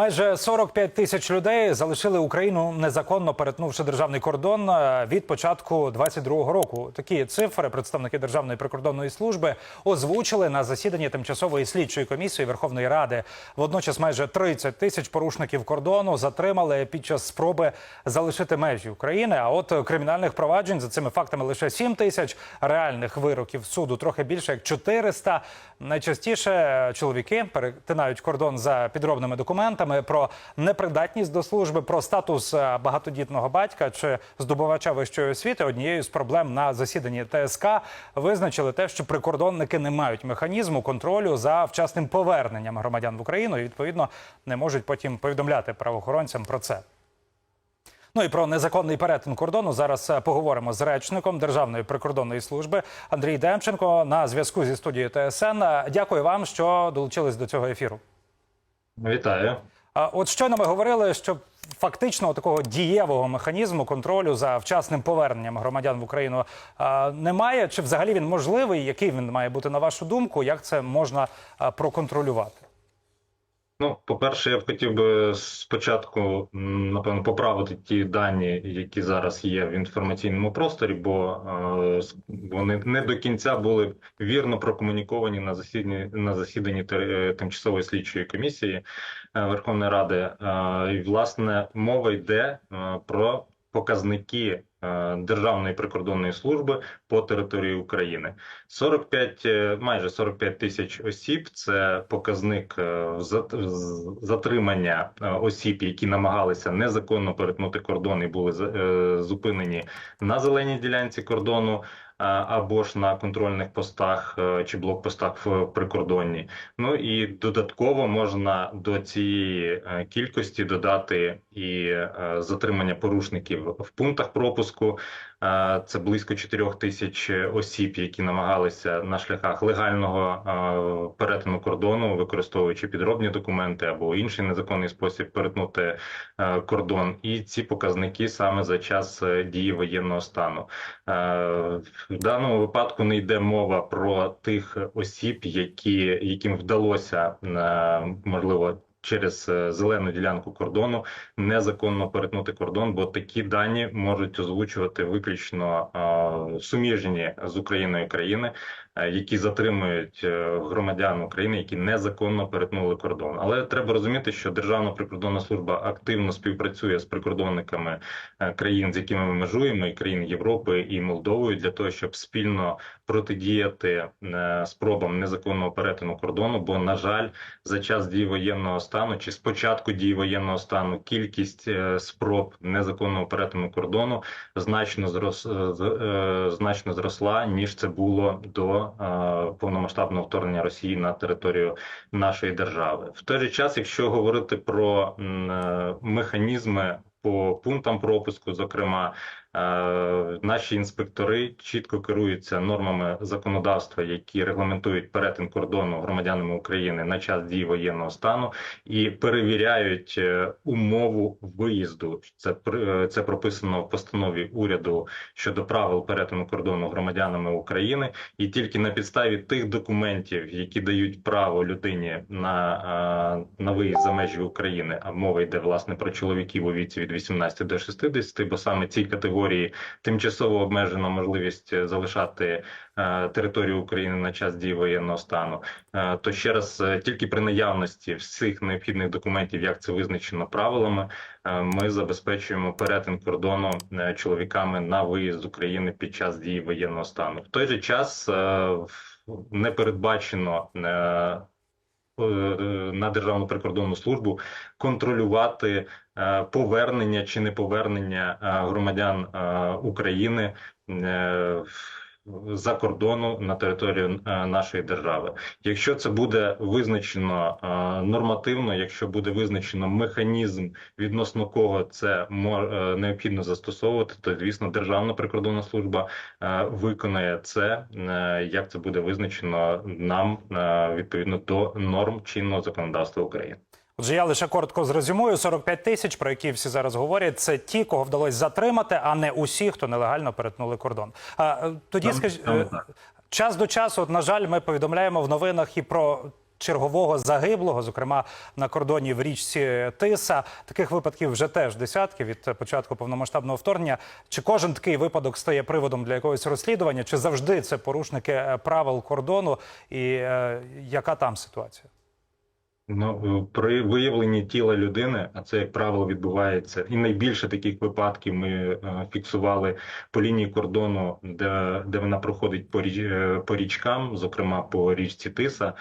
Майже 45 тисяч людей залишили Україну незаконно перетнувши державний кордон е, від початку 22-го року. Такі цифри представники Державної прикордонної служби озвучили на засіданні тимчасової слідчої комісії Верховної Ради. Водночас майже 30 тисяч порушників кордону затримали під час спроби залишити межі України. А от кримінальних проваджень за цими фактами лише 7 тисяч, реальних вироків суду трохи більше як 400. Найчастіше чоловіки перетинають кордон за підробними документами про непридатність до служби, про статус е, багатодітного батька чи здобувача вищої освіти. Однією з проблем на засіданні ТСК визначили те, що прикордонники не мають механізму контролю за вчасним поверненням громадян в Україну і відповідно не можуть потім повідомляти правоохоронцям про це. Ну і про незаконний перетин кордону зараз е, поговоримо з речником Державної прикордонної служби Андрій Демченко на зв'язку зі студією ТСН. Дякую вам, що долучились до цього ефіру. Вітаю. От щойно ми говорили, що фактично такого дієвого механізму контролю за вчасним поверненням громадян в Україну немає. Чи взагалі він можливий? Який він має бути на вашу думку? Як це можна проконтролювати? Ну, по-перше, я б хотів би спочатку, напевно, поправити ті дані, які зараз є в інформаційному просторі, бо е, вони не до кінця були вірно прокомуніковані на засіданні на засіданні е, тимчасової слідчої комісії е, Верховної Ради. Е, І власне мова йде е, про показники е, Державної прикордонної служби по території України. 45, е, майже 45 тисяч осіб. Це показник е, затримання е, осіб, які намагалися незаконно перетнути кордон і були е, зупинені на зеленій ділянці кордону. Або ж на контрольних постах е, чи блокпостах в прикордонні. Ну і додатково можна до цієї е, кількості додати і е, затримання порушників в пунктах пропуску. Е, Це близько 4 тисяч осіб, які намагалися на шляхах легального е, перетину кордону, використовуючи підробні документи або інший незаконний спосіб перетнути е, кордон. І ці показники саме за час е, дії воєнного стану. Е, В даному випадку не йде мова про тих осіб, які яким вдалося е, можливо. Через е, зелену ділянку кордону незаконно перетнути кордон, бо такі дані можуть озвучувати виключно суміжні з Україною країни, які затримують е, громадян України, які незаконно перетнули кордон. Але треба розуміти, що Державна прикордонна служба активно співпрацює з прикордонниками е, країн, з якими ми межуємо, і країн Європи і Молдовою, для того, щоб спільно протидіяти е, спробам незаконного перетину кордону. Бо, на жаль, за час дії воєнного стану чи з початку дії воєнного стану кількість е, спроб незаконного перетину кордону значно зрос е, е, значно зросла ніж це було до е, повномасштабного вторгнення Росії на територію нашої держави. В той же час, якщо говорити про е, механізми по пунктам пропуску, зокрема. Е, Наші інспектори чітко керуються нормами законодавства, які регламентують перетин кордону громадянами України на час дії воєнного стану, і перевіряють е, умову виїзду. Це е, це прописано в постанові уряду щодо правил перетину кордону громадянами України, і тільки на підставі тих документів, які дають право людині на, на виїзд за межі України, а мова йде власне про чоловіків у віці від 18 до 60, бо саме цій категорії тимчасово обмежена можливість е, залишати е, територію України на час дії воєнного стану. Е, То ще раз, тільки при наявності всіх необхідних документів, як це визначено правилами, ми забезпечуємо перетин кордону чоловіками на виїзд з України під час дії воєнного стану. В той же час не передбачено. На державну прикордонну службу контролювати повернення чи неповернення е, громадян е, України е, за кордону на територію е, нашої держави. Якщо це буде визначено е, нормативно, якщо буде визначено механізм, відносно кого це е, необхідно застосовувати, то звісно Державна прикордонна служба е, виконає це, е, як це буде визначено нам е, відповідно до норм чинного законодавства України. Отже, я лише коротко зрезюмую: 45 тисяч, про які всі зараз говорять, це ті, кого вдалося затримати, а не усі, хто нелегально перетнули кордон. А, е, тоді скажіть, е, час до часу, на жаль, ми повідомляємо в новинах і про чергового загиблого, зокрема на кордоні в річці Тиса. Таких випадків вже теж десятки від початку повномасштабного вторгнення. Чи кожен такий випадок стає приводом для якогось розслідування, чи завжди це порушники е, правил кордону, і е, яка там ситуація? Ну, при виявленні тіла людини, а це, як правило, відбувається, і найбільше таких випадків ми е, фіксували по лінії кордону, де, де вона проходить по, річ, е, по річкам, зокрема по річці Тиса.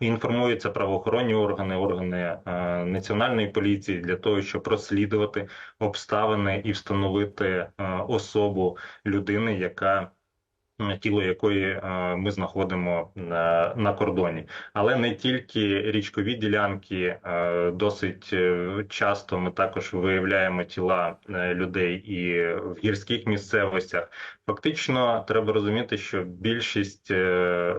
Інформуються правоохоронні органи, органи е, національної поліції для того, щоб розслідувати обставини і встановити е, особу людини, яка тіло якої е, ми знаходимо на, на кордоні. Але не тільки річкові ділянки, е, досить е, часто ми також виявляємо тіла е, людей і в гірських місцевостях. Фактично, треба розуміти, що більшість е,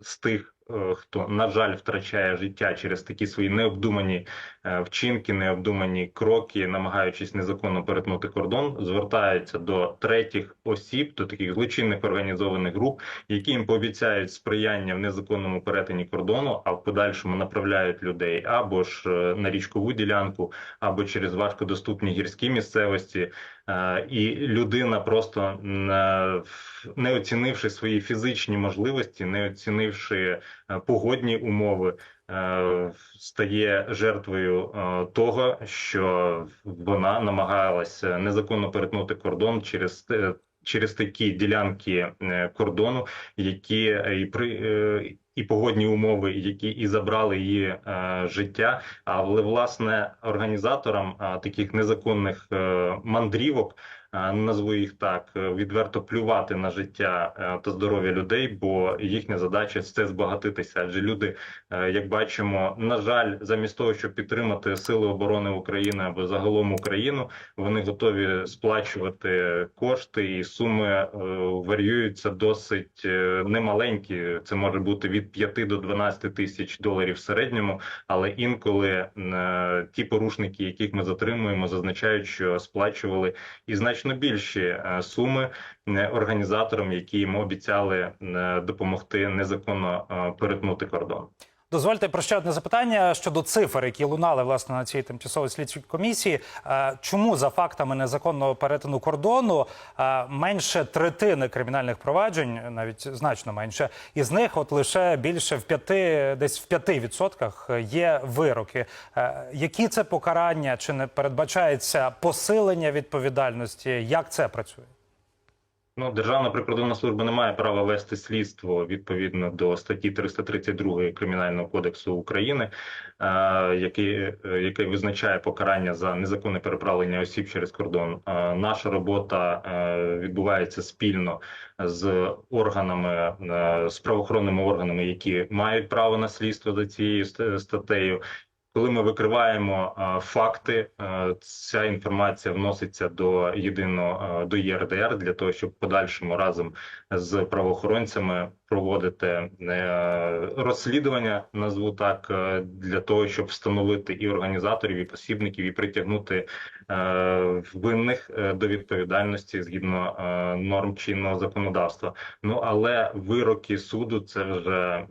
з тих, е, хто на жаль втрачає життя через такі свої необдумані е, вчинки, необдумані кроки, намагаючись незаконно перетнути кордон, звертаються до третіх осіб, до таких злочинних організованих груп, які їм пообіцяють сприяння в незаконному перетині кордону, а в подальшому направляють людей або ж е, на річкову ділянку, або через важкодоступні гірські місцевості. Е, І людина просто е, не оцінивши свої фізичні можливості, не оцінивши е, погодні умови, е, стає жертвою е, того, що вона намагалася незаконно перетнути кордон через через такі ділянки е, кордону, які е, і при е, і погодні умови, які і забрали її е, життя. Але власне організаторам е, таких незаконних е, мандрівок. Е, Назву їх так е, відверто плювати на життя е, та здоров'я людей, бо їхня задача це збагатитися. Адже люди, як бачимо, на жаль, замість того, щоб підтримати сили оборони України або загалом Україну, вони готові сплачувати кошти, і суми варіюються досить немаленькі. Це може бути від 5 до 12 тисяч доларів в середньому. Але інколи ті порушники, яких ми затримуємо, зазначають, що сплачували і значно більші е, суми е, організаторам, які їм обіцяли е, допомогти незаконно перетнути кордон. Дозвольте про ще одне запитання щодо цифр, які лунали власне на цій тимчасовій слідчій комісії. Е, Чому за фактами незаконного перетину кордону е, менше третини кримінальних проваджень, навіть значно менше, із них от лише більше в п'яти, десь в п'яти відсотках є вироки. Е, Які це покарання? Чи не передбачається посилення відповідальності? Як це працює? Ну, Державна прикордонна служба не має права вести слідство відповідно до статті 332 Кримінального кодексу України, е, який, е, який визначає покарання за незаконне переправлення осіб через кордон. Е, Наша робота відбувається спільно з органами, з правоохоронними органами, які мають право на слідство за цією ст- статтею. Коли ми викриваємо е, факти, е, ця інформація вноситься до єдиного е, до ЄРДР для того, щоб подальшому разом з правоохоронцями проводити розслідування, назву так, для того, щоб встановити і організаторів, і посібників, і притягнути винних до відповідальності згідно норм чинного законодавства. Ну але вироки суду це вже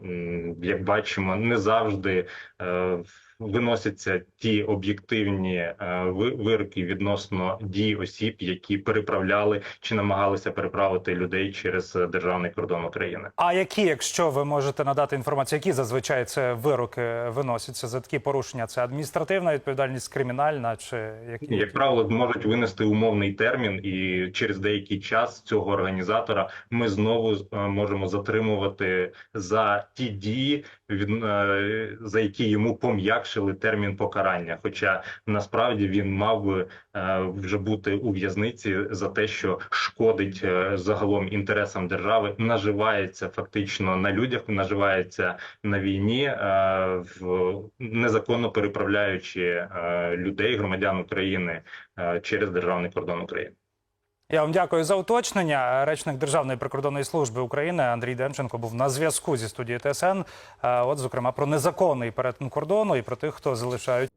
як бачимо не завжди. е, Виносяться ті об'єктивні е, вироки відносно дій осіб, які переправляли чи намагалися переправити людей через е, державний кордон України. А які, якщо ви можете надати інформацію, які зазвичай це вироки виносяться за такі порушення? Це адміністративна відповідальність, кримінальна чи які? Як правило, можуть винести умовний термін, і через деякий час цього організатора ми знову е, можемо затримувати за ті дії, за які йому пом'якшили термін покарання. Хоча насправді він мав би е, вже бути у в'язниці за те, що шкодить е, загалом інтересам держави, наживається фактично на людях, наживається на війні, е, в незаконно переправляючи людей, громадян України через державний кордон України. Я вам дякую за уточнення. Речник Державної прикордонної служби України Андрій Демченко був на зв'язку зі студією ТСН. Е, От, зокрема, про незаконний перетин кордону і про тих, хто залишають.